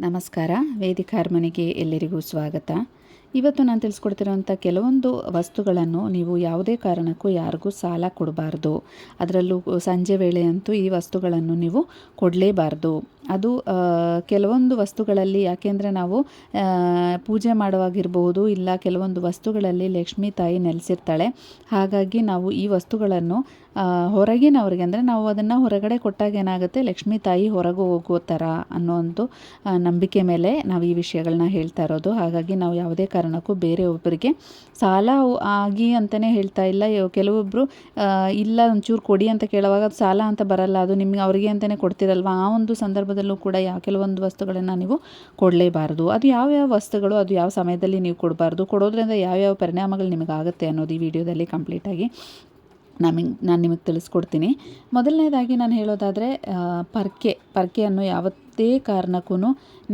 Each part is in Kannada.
ನಮಸ್ಕಾರ. ವೇದಿಕ ಹಾರ್ಮನಿಗೆ ಎಲ್ಲರಿಗೂ ಸ್ವಾಗತ. ಇವತ್ತು ನಾನು ತಿಳಿಸ್ಕೊಡ್ತಿರೋಂಥ ಕೆಲವೊಂದು ವಸ್ತುಗಳನ್ನು ನೀವು ಯಾವುದೇ ಕಾರಣಕ್ಕೂ ಯಾರಿಗೂ ಸಾಲ ಕೊಡಬಾರ್ದು. ಅದರಲ್ಲೂ ಸಂಜೆ ವೇಳೆ ಅಂತೂ ಈ ವಸ್ತುಗಳನ್ನು ನೀವು ಕೊಡಲೇಬಾರ್ದು. ಅದು ಕೆಲವೊಂದು ವಸ್ತುಗಳಲ್ಲಿ, ಯಾಕೆಂದರೆ ನಾವು ಪೂಜೆ ಮಾಡುವಾಗಿರ್ಬೋದು ಇಲ್ಲ ಕೆಲವೊಂದು ವಸ್ತುಗಳಲ್ಲಿ ಲಕ್ಷ್ಮೀ ತಾಯಿ ನೆಲೆಸಿರ್ತಾಳೆ. ಹಾಗಾಗಿ ನಾವು ಈ ವಸ್ತುಗಳನ್ನು ಹೊರಗಿನವ್ರಿಗೆ ಅಂದರೆ ನಾವು ಅದನ್ನು ಹೊರಗಡೆ ಕೊಟ್ಟಾಗ ಏನಾಗುತ್ತೆ, ಲಕ್ಷ್ಮೀ ತಾಯಿ ಹೊರಗೆ ಹೋಗೋ ಥರ ಅನ್ನೋ ಒಂದು ನಂಬಿಕೆ ಮೇಲೆ ನಾವು ಈ ವಿಷಯಗಳನ್ನ ಹೇಳ್ತಾ ಇರೋದು. ಹಾಗಾಗಿ ನಾವು ಯಾವುದೇ ಕಾರಣಕ್ಕೂ ಬೇರೆ ಒಬ್ಬರಿಗೆ ಸಾಲ ಆಗಿ ಅಂತಲೇ ಹೇಳ್ತಾ ಇಲ್ಲ. ಕೆಲವೊಬ್ಬರು ಇಲ್ಲ ಒಂಚೂರು ಕೊಡಿ ಅಂತ ಕೇಳುವಾಗ ಅದು ಸಾಲ ಅಂತ ಬರಲ್ಲ. ಅದು ನಿಮ್ಗೆ ಅವ್ರಿಗೆ ಅಂತಲೇ ಕೊಡ್ತಿರಲ್ವ? ಆ ಒಂದು ಸಂದರ್ಭದಲ್ಲೂ ಕೂಡ ಯಾವ ಕೆಲವೊಂದು ವಸ್ತುಗಳನ್ನು ನೀವು ಕೊಡಲೇಬಾರ್ದು. ಅದು ಯಾವ್ಯಾವ ವಸ್ತುಗಳು, ಅದು ಯಾವ ಸಮಯದಲ್ಲಿ ನೀವು ಕೊಡಬಾರ್ದು, ಕೊಡೋದ್ರಿಂದ ಯಾವ್ಯಾವ ಪರಿಣಾಮಗಳು ನಿಮಗಾಗುತ್ತೆ ಅನ್ನೋದು ಈ ವಿಡಿಯೋದಲ್ಲಿ ಕಂಪ್ಲೀಟಾಗಿ ನಮಗೆ ನಾನು ನಿಮಗೆ ತಿಳಿಸ್ಕೊಡ್ತೀನಿ. ಮೊದಲನೇದಾಗಿ ನಾನು ಹೇಳೋದಾದರೆ ಪರ್ಕೆ ಪರ್ಕೆಯನ್ನು ಯಾವತ್ತೇ ಕಾರಣಕ್ಕೂ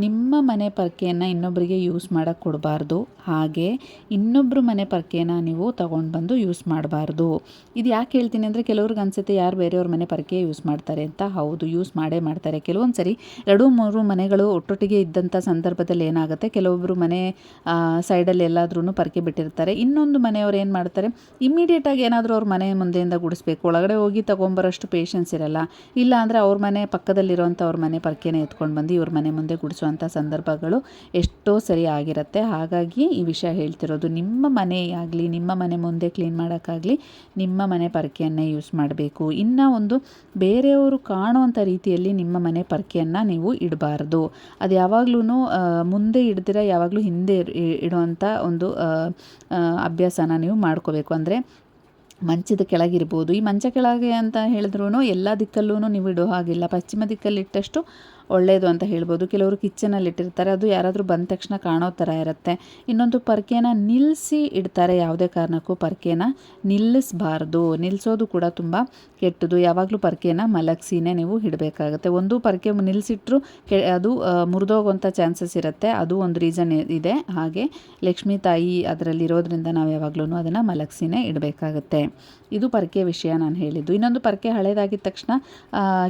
ನಿಮ್ಮ ಮನೆ ಪರ್ಕೆಯನ್ನು ಇನ್ನೊಬ್ಬರಿಗೆ ಯೂಸ್ ಮಾಡೋಕ್ಕೆ ಕೊಡಬಾರ್ದು. ಹಾಗೆ ಇನ್ನೊಬ್ಬರು ಮನೆ ಪರ್ಕೆನ ನೀವು ತೊಗೊಂಡು ಬಂದು ಯೂಸ್ ಮಾಡಬಾರ್ದು. ಇದು ಯಾಕೆ ಹೇಳ್ತೀನಿ ಅಂದರೆ ಕೆಲವ್ರಿಗೆ ಅನಿಸುತ್ತೆ ಯಾರು ಬೇರೆಯವ್ರ ಮನೆ ಪರ್ಕೆ ಯೂಸ್ ಮಾಡ್ತಾರೆ ಅಂತ. ಹೌದು ಯೂಸ್ ಮಾಡೇ ಮಾಡ್ತಾರೆ. ಕೆಲವೊಂದು ಸರಿ ಎರಡು, ಮೂರು ಮನೆಗಳು ಒಟ್ಟೊಟ್ಟಿಗೆ ಇದ್ದಂಥ ಸಂದರ್ಭದಲ್ಲಿ ಏನಾಗುತ್ತೆ ಕೆಲವೊಬ್ಬರು ಮನೆ ಸೈಡಲ್ಲಿ ಎಲ್ಲಾದ್ರೂ ಪರ್ಕೆ ಬಿಟ್ಟಿರ್ತಾರೆ. ಇನ್ನೊಂದು ಮನೆಯವ್ರು ಏನು ಮಾಡ್ತಾರೆ ಇಮ್ಮಿಡಿಯೇಟಾಗಿ ಏನಾದರೂ ಅವ್ರ ಮನೆ ಮುಂದೆಯಿಂದ ಗುಡಿಸ್ಬೇಕು. ಒಳಗಡೆ ಹೋಗಿ ತೊಗೊಂಬರೋಷ್ಟು ಪೇಷನ್ಸ್ ಇರಲ್ಲ. ಇಲ್ಲ ಅಂದರೆ ಅವ್ರ ಮನೆ ಪಕ್ಕದಲ್ಲಿರೋಂಥ ಅವ್ರ ಮನೆ ಪರ್ಕೆನ ಎತ್ಕೊಂಡು ಬಂದು ಇವ್ರ ಮನೆ ಮುಂದೆ ಗುಡಿಸುವಂಥ ಸಂದರ್ಭಗಳು ಎಷ್ಟೋ ಸರಿ ಆಗಿರುತ್ತೆ. ಹಾಗಾಗಿ ಈ ವಿಷಯ ಹೇಳ್ತಿರೋದು, ನಿಮ್ಮ ಮನೆ ಆಗಲಿ ನಿಮ್ಮ ಮನೆ ಮುಂದೆ ಕ್ಲೀನ್ ಮಾಡೋಕ್ಕಾಗಲಿ ನಿಮ್ಮ ಮನೆ ಪರ್ಕೆಯನ್ನೇ ಯೂಸ್ ಮಾಡಬೇಕು. ಇನ್ನು ಒಂದು ಬೇರೆಯವರು ಕಾಣುವಂಥ ರೀತಿಯಲ್ಲಿ ನಿಮ್ಮ ಮನೆ ಪರ್ಕೆಯನ್ನು ನೀವು ಇಡಬಾರ್ದು. ಅದು ಯಾವಾಗಲೂ ಮುಂದೆ ಇಡ್ದಿರ ಯಾವಾಗಲೂ ಹಿಂದೆ ಇಡುವಂಥ ಒಂದು ಅಭ್ಯಾಸನ ನೀವು ಮಾಡ್ಕೋಬೇಕು. ಅಂದರೆ ಮಂಚದ ಕೆಳಗಿರ್ಬೋದು. ಈ ಮಂಚ ಕೆಳಗೆ ಅಂತ ಹೇಳಿದ್ರು ಎಲ್ಲ ದಿಕ್ಕಲ್ಲೂ ನೀವು ಇಡೋ ಹಾಗಿಲ್ಲ. ಪಶ್ಚಿಮ ದಿಕ್ಕಲ್ಲಿ ಇಟ್ಟಷ್ಟು ಒಳ್ಳೆಯದು ಅಂತ ಹೇಳ್ಬೋದು. ಕೆಲವರು ಕಿಚನಲ್ಲಿ ಇಟ್ಟಿರ್ತಾರೆ. ಅದು ಯಾರಾದರೂ ಬಂದ ತಕ್ಷಣ ಕಾಣೋ ಥರ ಇರುತ್ತೆ. ಇನ್ನೊಂದು ಪರ್ಕೆನ ನಿಲ್ಲಿಸಿ ಇಡ್ತಾರೆ. ಯಾವುದೇ ಕಾರಣಕ್ಕೂ ಪರ್ಕೆನ ನಿಲ್ಲಿಸಬಾರ್ದು. ನಿಲ್ಲಿಸೋದು ಕೂಡ ತುಂಬ ಕೆಟ್ಟದು. ಯಾವಾಗಲೂ ಪರ್ಕೆನ ಮಲಗಿಸಿನೇ ನೀವು ಇಡಬೇಕಾಗುತ್ತೆ. ಒಂದು ಪರ್ಕೆ ನಿಲ್ಲಿಸಿಟ್ರು ಕೆ, ಅದು ಮುರಿದೋಗುವಂಥ ಚಾನ್ಸಸ್ ಇರುತ್ತೆ. ಅದು ಒಂದು ರೀಸನ್ ಇದೆ. ಹಾಗೆ ಲಕ್ಷ್ಮೀ ತಾಯಿ ಅದರಲ್ಲಿ ಇರೋದ್ರಿಂದ ನಾವು ಯಾವಾಗಲೂ ಅದನ್ನು ಮಲಗಿಸಿನೇ ಇಡಬೇಕಾಗತ್ತೆ. ಇದು ಪರ್ಕೆ ವಿಷಯ ನಾನು ಹೇಳಿದ್ದು. ಇನ್ನೊಂದು ಪರ್ಕೆ ಹಳೇದಾಗಿದ್ದ ತಕ್ಷಣ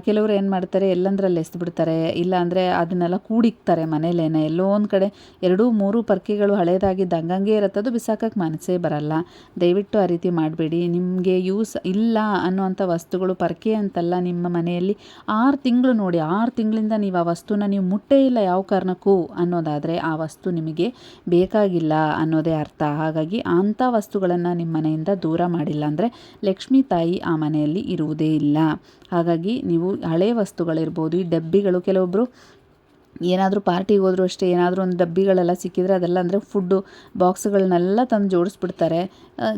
ಕೆಲವರು ಏನು ಮಾಡ್ತಾರೆ? ಎಲ್ಲಂದ್ರಲ್ಲಿ ಎಸ್ದುಬಿಡ್ತಾರೆ ಇಲ್ಲ ಅಂದರೆ ಅದನ್ನೆಲ್ಲ ಕೂಡಿಕ್ತಾರೆ ಮನೇಲೇನೆ. ಎಲ್ಲೋ ಒಂದು ಕಡೆ ಎರಡು ಮೂರು ಪರ್ಕೆಗಳು ಹಳೇದಾಗಿದ್ದು ಇರುತ್ತೆ. ಅದು ಬಿಸಾಕಕ್ಕೆ ಮನಸ್ಸೇ ಬರಲ್ಲ. ದಯವಿಟ್ಟು ಆ ರೀತಿ ಮಾಡಬೇಡಿ. ನಿಮಗೆ ಯೂಸ್ ಇಲ್ಲ ಅನ್ನುವಂಥ ವಸ್ತುಗಳು ಪರ್ಕೆ ಅಂತಲ್ಲ ನಿಮ್ಮ ಮನೆಯಲ್ಲಿ. ಆರು ತಿಂಗಳು ನೋಡಿ, ಆರು ತಿಂಗಳಿಂದ ನೀವು ಆ ವಸ್ತುನ ನೀವು ಮುಟ್ಟೇ ಇಲ್ಲ ಯಾವ ಕಾರಣಕ್ಕೂ ಅನ್ನೋದಾದರೆ ಆ ವಸ್ತು ನಿಮಗೆ ಬೇಕಾಗಿಲ್ಲ ಅನ್ನೋದೇ ಅರ್ಥ. ಹಾಗಾಗಿ ಅಂಥ ವಸ್ತುಗಳನ್ನು ನಿಮ್ಮ ಮನೆಯಿಂದ ದೂರ ಮಾಡಿಲ್ಲ ಅಂದರೆ ಲಕ್ಷ್ಮೀ ತಾಯಿ ಆ ಮನೆಯಲ್ಲಿ ಇರುವುದೇ ಇಲ್ಲ. ಹಾಗಾಗಿ ನೀವು ಹಳೆ ವಸ್ತುಗಳಿರ್ಬೋದು, ಈ ಡಬ್ಬಿಗಳು ಕೆಲವೊಬ್ಬರು ಏನಾದರೂ ಪಾರ್ಟಿಗೆ ಹೋದರೂ ಅಷ್ಟೇ, ಏನಾದರೂ ಒಂದು ಡಬ್ಬಿಗಳೆಲ್ಲ ಸಿಕ್ಕಿದರೆ ಅದೆಲ್ಲ ಅಂದರೆ ಫುಡ್ಡು ಬಾಕ್ಸ್ಗಳನ್ನೆಲ್ಲ ತಂದು ಜೋಡಿಸ್ಬಿಡ್ತಾರೆ.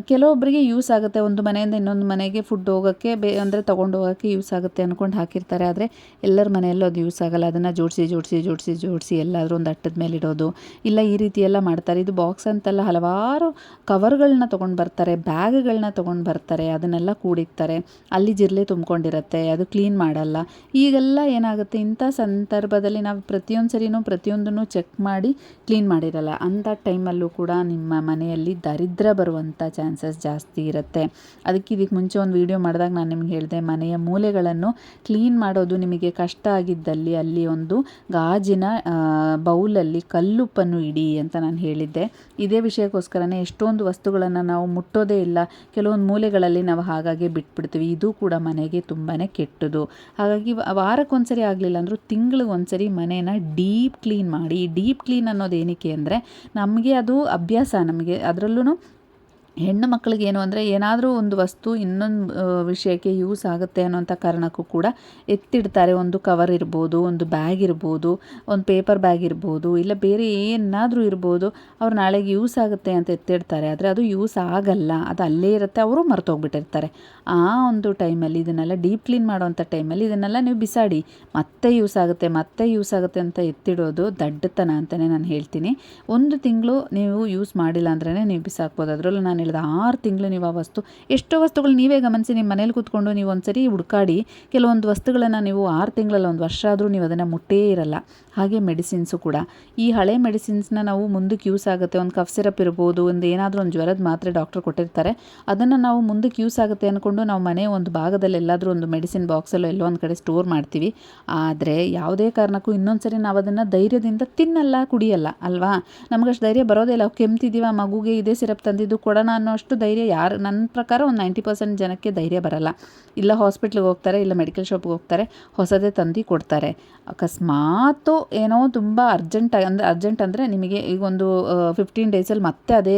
ಕೆಲವೊಬ್ಬರಿಗೆ ಯೂಸ್ ಆಗುತ್ತೆ. ಒಂದು ಮನೆಯಿಂದ ಇನ್ನೊಂದು ಮನೆಗೆ ಫುಡ್ ಹೋಗೋಕ್ಕೆ ಬೇ, ಅಂದರೆ ತೊಗೊಂಡು ಹೋಗೋಕ್ಕೆ ಯೂಸ್ ಆಗುತ್ತೆ ಅಂದ್ಕೊಂಡು ಹಾಕಿರ್ತಾರೆ. ಆದರೆ ಎಲ್ಲರ ಮನೆಯಲ್ಲೂ ಅದು ಯೂಸ್ ಆಗಲ್ಲ. ಅದನ್ನು ಜೋಡಿಸಿ ಜೋಡಿಸಿ ಜೋಡಿಸಿ ಜೋಡಿಸಿ ಎಲ್ಲಾದರೂ ಒಂದು ಅಟ್ಟದ ಮೇಲೆ ಇಡೋದು. ಇಲ್ಲ ಈ ರೀತಿ ಎಲ್ಲ ಮಾಡ್ತಾರೆ. ಇದು ಬಾಕ್ಸ್ ಅಂತೆಲ್ಲ ಹಲವಾರು ಕವರ್ಗಳನ್ನ ತೊಗೊಂಡು ಬರ್ತಾರೆ, ಬ್ಯಾಗ್ಗಳನ್ನ ತೊಗೊಂಡು ಬರ್ತಾರೆ, ಅದನ್ನೆಲ್ಲ ಕೂಡಿಕ್ತಾರೆ. ಅಲ್ಲಿ ಜಿರಲೆ ತುಂಬ್ಕೊಂಡಿರತ್ತೆ, ಅದು ಕ್ಲೀನ್ ಮಾಡಲ್ಲ. ಈಗೆಲ್ಲ ಏನಾಗುತ್ತೆ? ಇಂಥ ಸಂದರ್ಭದಲ್ಲಿ ನಾವು ಪ್ರತಿಯೊಂದು ಸರಿನೂ ಪ್ರತಿಯೊಂದನ್ನು ಚೆಕ್ ಮಾಡಿ ಕ್ಲೀನ್ ಮಾಡಿರಲ್ಲ. ಅಂಥ ಟೈಮಲ್ಲೂ ಕೂಡ ನಿಮ್ಮ ಮನೆಯಲ್ಲಿ ದರಿದ್ರ ಬರುವಂಥ ಚಾನ್ಸಸ್ ಜಾಸ್ತಿ ಇರುತ್ತೆ. ಅದಕ್ಕೆ ಇದಕ್ಕೆ ಮುಂಚೆ ಒಂದು ವಿಡಿಯೋ ಮಾಡಿದಾಗ ನಾನು ನಿಮ್ಗೆ ಹೇಳಿದೆ, ಮನೆಯ ಮೂಲೆಗಳನ್ನು ಕ್ಲೀನ್ ಮಾಡೋದು ನಿಮಗೆ ಕಷ್ಟ ಆಗಿದ್ದಲ್ಲಿ ಅಲ್ಲಿ ಒಂದು ಗಾಜಿನ ಬೌಲಲ್ಲಿ ಕಲ್ಲುಪ್ಪನ್ನು ಇಡಿ ಅಂತ ನಾನು ಹೇಳಿದ್ದೆ. ಇದೇ ವಿಷಯಕ್ಕೋಸ್ಕರನೇ ಎಷ್ಟೊಂದು ವಸ್ತುಗಳನ್ನು ನಾವು ಮುಟ್ಟೋದೇ ಇಲ್ಲ. ಕೆಲವೊಂದು ಮೂಲೆಗಳಲ್ಲಿ ನಾವು ಹಾಗಾಗಿ ಬಿಟ್ಬಿಡ್ತೀವಿ. ಇದು ಕೂಡ ಮನೆಗೆ ತುಂಬಾ ಕೆಟ್ಟದು. ಹಾಗಾಗಿ ವಾರಕ್ಕೊಂದ್ಸರಿ ಆಗಲಿಲ್ಲ ಅಂದರೂ ತಿಂಗಳಿಗೊಂದ್ಸರಿ ಮನೇನ ಡೀಪ್ ಕ್ಲೀನ್ ಮಾಡಿ ಡೀಪ್ ಕ್ಲೀನ್ ಅನ್ನೋದು ಏನಕ್ಕೆ ಅಂದರೆ ನಮಗೆ ಅದು ಅಭ್ಯಾಸ ನಮಗೆ ಅದರಲ್ಲೂ ಹೆಣ್ಣು ಮಕ್ಕಳಿಗೆ ಏನು ಅಂದರೆ ಏನಾದರೂ ಒಂದು ವಸ್ತು ಇನ್ನೊಂದು ವಿಷಯಕ್ಕೆ ಯೂಸ್ ಆಗುತ್ತೆ ಅನ್ನೋಂಥ ಕಾರಣಕ್ಕೂ ಕೂಡ ಎತ್ತಿಡ್ತಾರೆ. ಒಂದು ಕವರ್ ಇರ್ಬೋದು, ಒಂದು ಬ್ಯಾಗ್ ಇರ್ಬೋದು, ಒಂದು ಪೇಪರ್ ಬ್ಯಾಗ್ ಇರ್ಬೋದು, ಇಲ್ಲ ಬೇರೆ ಏನಾದರೂ ಇರ್ಬೋದು, ಅವ್ರು ನಾಳೆಗೆ ಯೂಸ್ ಆಗುತ್ತೆ ಅಂತ ಎತ್ತಿಡ್ತಾರೆ. ಆದರೆ ಅದು ಯೂಸ್ ಆಗಲ್ಲ. ಅದು ಅಲ್ಲೇ ಇರುತ್ತೆ, ಅವರು ಮರ್ತೋಗ್ಬಿಟ್ಟಿರ್ತಾರೆ. ಆ ಒಂದು ಟೈಮಲ್ಲಿ ಇದನ್ನೆಲ್ಲ ಡೀಪ್ ಕ್ಲೀನ್ ಮಾಡೋವಂಥ ಟೈಮಲ್ಲಿ ಇದನ್ನೆಲ್ಲ ನೀವು ಬಿಸಾಡಿ. ಮತ್ತೆ ಯೂಸ್ ಆಗುತ್ತೆ, ಮತ್ತೆ ಯೂಸ್ ಆಗುತ್ತೆ ಅಂತ ಎತ್ತಿಡೋದು ದಡ್ಡತನ ಅಂತಲೇ ನಾನು ಹೇಳ್ತೀನಿ. ಒಂದು ತಿಂಗಳು ನೀವು ಯೂಸ್ ಮಾಡಿಲ್ಲ ಅಂದ್ರೇ ನೀವು ಬಿಸಾಕ್ಬೋದು. ಅದರಲ್ಲೂ ನಾನು ಹೇಳಿದೆ ಆರು ತಿಂಗಳು ನೀವು ಆ ವಸ್ತು, ಎಷ್ಟೋ ವಸ್ತುಗಳು ನೀವೇ ಗಮನಿಸಿ ನಿಮ್ಮ ಮನೇಲಿ ಕೂತ್ಕೊಂಡು ನೀವು ಒಂದ್ಸರಿ ಹುಡುಕಾಡಿ, ಕೆಲವೊಂದು ವಸ್ತುಗಳನ್ನು ನೀವು ಆರು ತಿಂಗಳಲ್ಲಿ ಒಂದು ವರ್ಷ ಆದರೂ ನೀವು ಅದನ್ನು ಮುಟ್ಟೇ ಇರಲ್ಲ. ಹಾಗೆ ಮೆಡಿಸಿನ್ಸು ಕೂಡ. ಈ ಹಳೆ ಮೆಡಿಸಿನ್ಸ್ನ ನಾವು ಮುಂದಕ್ಕೆ ಯೂಸ್ ಆಗುತ್ತೆ. ಒಂದು ಕಫ್ ಸಿರಪ್ ಇರ್ಬೋದು, ಒಂದು ಏನಾದರೂ ಒಂದು ಜ್ವರದ ಮಾತ್ರೆ ಡಾಕ್ಟರ್ ಕೊಟ್ಟಿರ್ತಾರೆ. ಅದನ್ನು ನಾವು ಮುಂದಕ್ಕೆ ಯೂಸ್ ಆಗುತ್ತೆ ಅಂದ್ಕೊಂಡು ನಾವು ಮನೆ ಒಂದು ಭಾಗದಲ್ಲಿ ಎಲ್ಲಾದರೂ ಒಂದು ಮೆಡಿಸಿನ್ ಬಾಕ್ಸಲ್ಲೋ ಎಲ್ಲೋ ಒಂದು ಕಡೆ ಸ್ಟೋರ್ ಮಾಡ್ತೀವಿ. ಆದರೆ ಯಾವುದೇ ಕಾರಣಕ್ಕೂ ಇನ್ನೊಂದು ಸರಿ ನಾವು ಅದನ್ನು ಧೈರ್ಯದಿಂದ ತಿನ್ನಲ್ಲ, ಕುಡಿಯಲ್ಲ, ಅಲ್ವಾ? ನಮಗಷ್ಟು ಧೈರ್ಯ ಬರೋದೇ ಇಲ್ಲ. ಕೆಮ್ತಿದ್ದೀವ ಮಗುಗೆ ಇದೇ ಸಿರಪ್ ತಂದಿದ್ದು ಕೊಡೋಣ ಅನ್ನೋ ಅಷ್ಟು ಧೈರ್ಯ ಯಾರು ನನ್ನ ಪ್ರಕಾರ ಒಂದು ನೈಂಟಿ ಪರ್ಸೆಂಟ್ ಜನಕ್ಕೆ ಧೈರ್ಯ ಬರಲ್ಲ. ಇಲ್ಲ ಹಾಸ್ಪಿಟ್ಲಿಗೆ ಹೋಗ್ತಾರೆ, ಇಲ್ಲ ಮೆಡಿಕಲ್ ಶಾಪ್ಗೆ ಹೋಗ್ತಾರೆ, ಹೊಸದೇ ತಂದು ಕೊಡ್ತಾರೆ. ಅಕಸ್ಮಾತು ಏನೋ ತುಂಬ ಅರ್ಜೆಂಟ್ ಅಂದರೆ ಅರ್ಜೆಂಟ್ ಅಂದರೆ ನಿಮಗೆ ಈಗ ಒಂದು ಫಿಫ್ಟೀನ್ ಡೇಸಲ್ಲಿ ಮತ್ತೆ ಅದೇ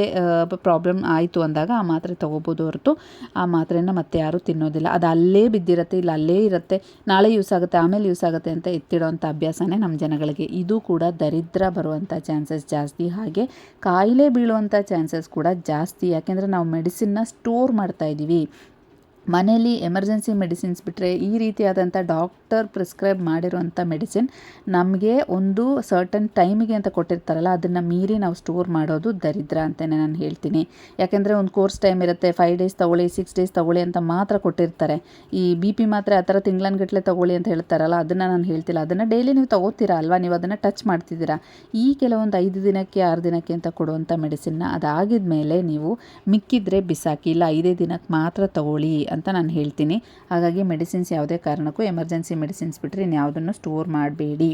ಪ್ರಾಬ್ಲಮ್ ಆಯಿತು ಅಂದಾಗ ಆ ಮಾತ್ರೆ ತೊಗೋಬೋದು ಹೊರತು, ಆ ಮಾತ್ರೆನ ಮತ್ತೆ ಯಾರೂ ತಿನ್ನೋದಿಲ್ಲ. ಅದು ಅಲ್ಲೇ ಬಿದ್ದಿರುತ್ತೆ, ಇಲ್ಲ ಅಲ್ಲೇ ಇರುತ್ತೆ. ನಾಳೆ ಯೂಸ್ ಆಗುತ್ತೆ, ಆಮೇಲೆ ಯೂಸ್ ಆಗುತ್ತೆ ಅಂತ ಎತ್ತಿಡೋವಂಥ ಅಭ್ಯಾಸನೇ ನಮ್ಮ ಜನಗಳಿಗೆ. ಇದು ಕೂಡ ದರಿದ್ರ ಬರುವಂಥ ಚಾನ್ಸಸ್ ಜಾಸ್ತಿ. ಹಾಗೆ ಕಾಯಿಲೆ ಬೀಳುವಂಥ ಚಾನ್ಸಸ್ ಕೂಡ ಜಾಸ್ತಿ. ಯಾಕೆಂದರೆ ನಾವು ಮೆಡಿಸಿನ್ನ ಸ್ಟೋರ್ ಮಾಡ್ತಾ ಇದ್ದೀವಿ ಮನೇಲಿ ಎಮರ್ಜೆನ್ಸಿ ಮೆಡಿಸಿನ್ಸ್ ಬಿಟ್ಟರೆ ಈ ರೀತಿಯಾದಂಥ ಡಾಕ್ಟರ್ ಪ್ರಿಸ್ಕ್ರೈಬ್ ಮಾಡಿರುವಂಥ ಮೆಡಿಸಿನ್ ನಮಗೆ ಒಂದು ಸರ್ಟನ್ ಟೈಮಿಗೆ ಅಂತ ಕೊಟ್ಟಿರ್ತಾರಲ್ಲ, ಅದನ್ನು ಮೀರಿ ನಾವು ಸ್ಟೋರ್ ಮಾಡೋದು ದರಿದ್ರ ಅಂತಲೇ ನಾನು ಹೇಳ್ತೀನಿ. ಯಾಕೆಂದರೆ ಒಂದು ಕೋರ್ಸ್ ಟೈಮ್ ಇರುತ್ತೆ ಫೈವ್ ಡೇಸ್ ತೊಗೊಳ್ಳಿ ಸಿಕ್ಸ್ ಡೇಸ್ ತೊಗೊಳ್ಳಿ ಅಂತ ಮಾತ್ರ ಕೊಟ್ಟಿರ್ತಾರೆ. ಈ ಬಿ ಪಿ ಮಾತ್ರ ಆ ಥರ ತಿಂಗಳನ್ಗಟ್ಲೆ ತೊಗೊಳ್ಳಿ ಅಂತ ಹೇಳ್ತಾರಲ್ಲ, ಅದನ್ನು ನಾನು ಹೇಳ್ತಿಲ್ಲ. ಅದನ್ನು ಡೈಲಿ ನೀವು ತೊಗೋತೀರಾ ಅಲ್ವಾ? ನೀವು ಅದನ್ನು ಟಚ್ ಮಾಡ್ತಿದ್ದೀರಾ? ಈ ಕೆಲವೊಂದು ಐದು ದಿನಕ್ಕೆ, ಆರು ದಿನಕ್ಕೆ ಅಂತ ಕೊಡುವಂಥ ಮೆಡಿಸಿನ್ನ ಅದಾಗಿದ ಮೇಲೆ ನೀವು ಮಿಕ್ಕಿದ್ರೆ ಬಿಸಾಕಿ, ಇಲ್ಲ ಐದೇ ದಿನಕ್ಕೆ ಮಾತ್ರ ತೊಗೊಳ್ಳಿ ಅಂತ ನಾನು ಹೇಳ್ತೀನಿ. ಹಾಗಾಗಿ ಮೆಡಿಸಿನ್ಸ್ ಯಾವುದೇ ಕಾರಣಕ್ಕೂ ಎಮರ್ಜೆನ್ಸಿ ಮೆಡಿಸಿನ್ಸ್ ಬಿಟ್ಟರೆ ಇನ್ಯಾವುದನ್ನು ಸ್ಟೋರ್ ಮಾಡಬೇಡಿ.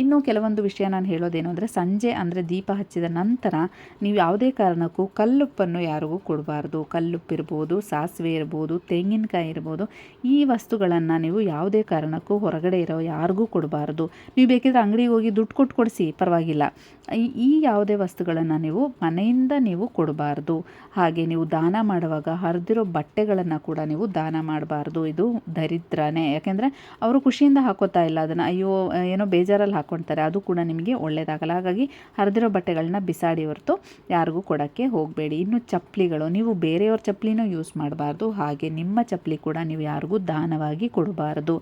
ಇನ್ನು ಕೆಲವೊಂದು ವಿಷಯ ನಾನು ಹೇಳೋದೇನು ಅಂದರೆ ಸಂಜೆ ಅಂದರೆ ದೀಪ ಹಚ್ಚಿದ ನಂತರ ನೀವು ಯಾವುದೇ ಕಾರಣಕ್ಕೂ ಕಲ್ಲುಪ್ಪನ್ನು ಯಾರಿಗೂ ಕೊಡಬಾರ್ದು. ಕಲ್ಲುಪ್ಪಿರ್ಬೋದು ಸಾಸಿವೆ ಇರ್ಬೋದು, ತೆಂಗಿನಕಾಯಿ ಇರ್ಬೋದು, ಈ ವಸ್ತುಗಳನ್ನು ನೀವು ಯಾವುದೇ ಕಾರಣಕ್ಕೂ ಹೊರಗಡೆ ಇರೋ ಯಾರಿಗೂ ಕೊಡಬಾರ್ದು. ನೀವು ಬೇಕಿದ್ರೆ ಅಂಗಡಿಗೆ ಹೋಗಿ ದುಡ್ಡು ಕೊಟ್ಟು ಕೊಡಿಸಿ, ಪರವಾಗಿಲ್ಲ. ಈ ಯಾವುದೇ ವಸ್ತುಗಳನ್ನು ನೀವು ಮನೆಯಿಂದ ನೀವು ಕೊಡಬಾರ್ದು. ಹಾಗೆ ನೀವು ದಾನ ಮಾಡುವಾಗ ಹರಿದಿರೋ ಬಟ್ಟೆಗಳನ್ನು ಕೂಡ ನೀವು ದಾನ ಮಾಡಬಾರ್ದು. ಇದು ದರಿದ್ರನೇ. ಯಾಕೆಂದರೆ ಅವರು ಖುಷಿಯಿಂದ ಹಾಕೋತಾ ಇಲ್ಲ. ಅದನ್ನು ಅಯ್ಯೋ, ಏನೋ ಬೇಜಾರಲ್ಲಿ ಹಾಕ್ಕೊಳ್ತಾರೆ ಅದು ಕೂಡ ನಿಮಗೆ ಒಳ್ಳೆಯದಾಗಲ್ಲ ಹಾಗಾಗಿ ಹರಿದಿರೋ ಬಟ್ಟೆಗಳನ್ನ ಬಿಸಾಡಿ ಹೊರತು ಯಾರಿಗೂ ಕೊಡೋಕ್ಕೆ ಹೋಗಬೇಡಿ. ಇನ್ನು ಚಪ್ಪಲಿಗಳು, ನೀವು ಬೇರೆಯವ್ರ ಚಪ್ಪಲಿನೂ ಯೂಸ್ ಮಾಡಬಾರ್ದು. ಹಾಗೆ ನಿಮ್ಮ ಚಪ್ಪಲಿ ಕೂಡ ನೀವು ಯಾರಿಗೂ ದಾನವಾಗಿ ಕೊಡಬಾರ್ದು.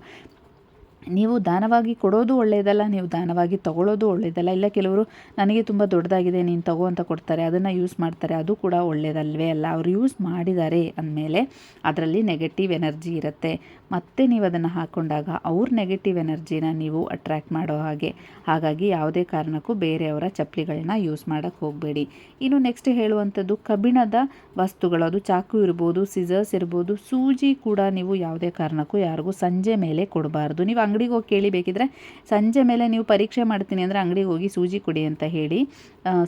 ನೀವು ದಾನವಾಗಿ ಕೊಡೋದು ಒಳ್ಳೆಯದಲ್ಲ ನೀವು ದಾನವಾಗಿ ತಗೊಳ್ಳೋದು ಒಳ್ಳೆಯದಲ್ಲ ಇಲ್ಲ ಕೆಲವರು ನನಗೆ ತುಂಬ ದೊಡ್ಡದಾಗಿದೆ, ನೀನು ತಗೋ ಅಂತ ಕೊಡ್ತಾರೆ, ಅದನ್ನು ಯೂಸ್ ಮಾಡ್ತಾರೆ, ಅದು ಕೂಡ ಒಳ್ಳೆಯದಲ್ವೇ ಅಲ್ಲ. ಅವರು ಯೂಸ್ ಮಾಡಿದ್ದಾರೆ ಅಂದಮೇಲೆ ಅದರಲ್ಲಿ ನೆಗೆಟಿವ್ ಎನರ್ಜಿ ಇರುತ್ತೆ. ಮತ್ತೆ ನೀವು ಅದನ್ನು ಹಾಕ್ಕೊಂಡಾಗ ಅವ್ರ ನೆಗೆಟಿವ್ ಎನರ್ಜಿನ ನೀವು ಅಟ್ರ್ಯಾಕ್ಟ್ ಮಾಡೋ ಹಾಗೆ. ಹಾಗಾಗಿ ಯಾವುದೇ ಕಾರಣಕ್ಕೂ ಬೇರೆಯವರ ಚಪ್ಪಲಿಗಳನ್ನ ಯೂಸ್ ಮಾಡೋಕ್ಕೆ ಹೋಗಬೇಡಿ. ಇನ್ನು ನೆಕ್ಸ್ಟ್ ಹೇಳುವಂಥದ್ದು ಕಬ್ಬಿಣದ ವಸ್ತುಗಳು. ಅದು ಚಾಕು ಇರ್ಬೋದು ಸಿಸರ್ಸ್ ಇರ್ಬೋದು, ಸೂಜಿ ಕೂಡ ನೀವು ಯಾವುದೇ ಕಾರಣಕ್ಕೂ ಯಾರಿಗೂ ಸಂಜೆ ಮೇಲೆ ಕೊಡಬಾರ್ದು. ನೀವು ಅಂಗಡಿಗೆ ಹೋಗಿ ಕೇಳಿ ಬೇಕಿದ್ರೆ ಸಂಜೆ ಮೇಲೆ ನೀವು ಪರೀಕ್ಷೆ ಮಾಡ್ತೀನಿ ಅಂದರೆ ಅಂಗಡಿಗೆ ಹೋಗಿ ಸೂಜಿ ಕೊಡಿ ಅಂತ ಹೇಳಿ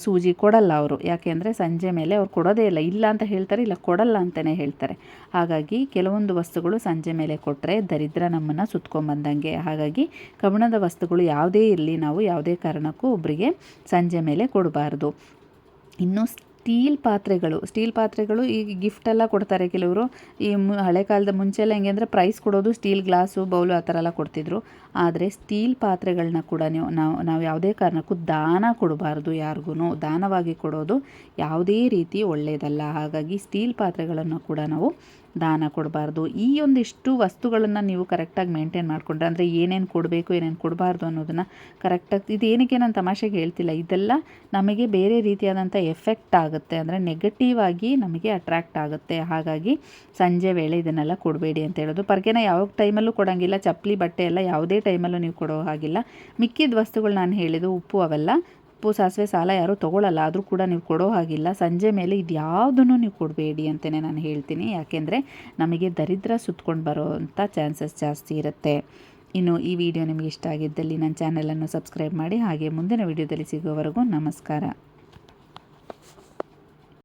ಸೂಜಿ ಕೊಡಲ್ಲ ಅವರು. ಯಾಕೆ ಅಂದರೆ ಸಂಜೆ ಮೇಲೆ ಅವ್ರು ಕೊಡೋದೇ ಇಲ್ಲ. ಇಲ್ಲ ಅಂತ ಹೇಳ್ತಾರೆ, ಇಲ್ಲ ಕೊಡಲ್ಲ ಅಂತಲೇ ಹೇಳ್ತಾರೆ. ಹಾಗಾಗಿ ಕೆಲವೊಂದು ವಸ್ತುಗಳು ಸಂಜೆ ಮೇಲೆ ಕೊಟ್ಟರೆ ದರಿದ್ರ ನಮ್ಮನ್ನು ಸುತ್ಕೊಂಬಂದಂಗೆ. ಹಾಗಾಗಿ ಕಬ್ಬಿಣದ ವಸ್ತುಗಳು ಯಾವುದೇ ಇರಲಿ, ನಾವು ಯಾವುದೇ ಕಾರಣಕ್ಕೂ ಒಬ್ಬರಿಗೆ ಸಂಜೆ ಮೇಲೆ ಕೊಡಬಾರ್ದು. ಇನ್ನು ಸ್ಟೀಲ್ ಪಾತ್ರೆಗಳು ಸ್ಟೀಲ್ ಪಾತ್ರೆಗಳು ಈಗ ಗಿಫ್ಟೆಲ್ಲ ಕೊಡ್ತಾರೆ ಕೆಲವರು. ಈ ಹಳೆ ಕಾಲದ ಮುಂಚೆ ಎಲ್ಲ ಹೆಂಗೆ ಅಂದರೆ ಪ್ರೈಸ್ ಕೊಡೋದು ಸ್ಟೀಲ್ ಗ್ಲಾಸು ಬೌಲು ಆ ಥರ ಎಲ್ಲ ಕೊಡ್ತಿದ್ರು. ಆದರೆ ಸ್ಟೀಲ್ ಪಾತ್ರೆಗಳನ್ನ ಕೂಡ ನೀವು, ನಾವು ನಾವು ಯಾವುದೇ ಕಾರಣಕ್ಕೂ ದಾನ ಕೊಡಬಾರ್ದು ಯಾರಿಗೂ ದಾನವಾಗಿ ಕೊಡೋದು ಯಾವುದೇ ರೀತಿ ಒಳ್ಳೆಯದಲ್ಲ ಹಾಗಾಗಿ ಸ್ಟೀಲ್ ಪಾತ್ರೆಗಳನ್ನು ಕೂಡ ನಾವು ದಾನ ಕೊಡಬಾರ್ದು. ಈ ಒಂದಿಷ್ಟು ವಸ್ತುಗಳನ್ನು ನೀವು ಕರೆಕ್ಟಾಗಿ ಮೇಂಟೈನ್ ಮಾಡಿಕೊಂಡ್ರೆ, ಅಂದರೆ ಏನೇನು ಕೊಡಬೇಕು, ಏನೇನು ಕೊಡಬಾರ್ದು ಅನ್ನೋದನ್ನು ಕರೆಕ್ಟಾಗಿ ಇದು ಏನಕ್ಕೆ ನಾನು ತಮಾಷೆಗೆ ಹೇಳ್ತಿಲ್ಲ. ಇದೆಲ್ಲ ನಮಗೆ ಬೇರೆ ರೀತಿಯಾದಂಥ ಎಫೆಕ್ಟ್ ಆಗುತ್ತೆ. ಅಂದರೆ ನೆಗೆಟಿವ್ ಆಗಿ ನಮಗೆ ಅಟ್ರ್ಯಾಕ್ಟ್ ಆಗುತ್ತೆ. ಹಾಗಾಗಿ ಸಂಜೆ ವೇಳೆ ಇದನ್ನೆಲ್ಲ ಕೊಡಬೇಡಿ ಅಂತ ಹೇಳೋದು. ಪರ್ಗೆನ ಯಾವ ಟೈಮಲ್ಲೂ ಕೊಡೋಂಗಿಲ್ಲ. ಚಪ್ಪಲಿ, ಬಟ್ಟೆ ಎಲ್ಲ ಯಾವುದೇ ಟೈಮಲ್ಲೂ ನೀವು ಕೊಡೋ ಹಾಗಿಲ್ಲ. ಮಿಕ್ಕಿದ ವಸ್ತುಗಳು ನಾನು ಹೇಳಿದ್ದು ಉಪ್ಪು ಅವೆಲ್ಲ. ಉಪ್ಪು ಸಾಸಿವೆ ಸಾಲ ಯಾರೂ ತೊಗೊಳ್ಳಲ್ಲ ಆದರೂ ಕೂಡ ನೀವು ಕೊಡೋ ಹಾಗಿಲ್ಲ. ಸಂಜೆ ಮೇಲೆ ಇದು ಯಾವುದನ್ನು ನೀವು ಕೊಡಬೇಡಿ ಅಂತಲೇ ನಾನು ಹೇಳ್ತೀನಿ. ಯಾಕೆಂದರೆ ನಮಗೆ ದರಿದ್ರ ಸುತ್ಕೊಂಡು ಬರೋವಂಥ ಚಾನ್ಸಸ್ ಜಾಸ್ತಿ ಇರುತ್ತೆ. ಇನ್ನು ಈ ವಿಡಿಯೋ ನಿಮಗೆ ಇಷ್ಟ ಆಗಿದ್ದಲ್ಲಿ ನನ್ನ ಚಾನಲನ್ನು ಸಬ್ಸ್ಕ್ರೈಬ್ ಮಾಡಿ, ಹಾಗೆ ಮುಂದಿನ ವಿಡಿಯೋದಲ್ಲಿ ಸಿಗೋವರೆಗೂ ನಮಸ್ಕಾರ.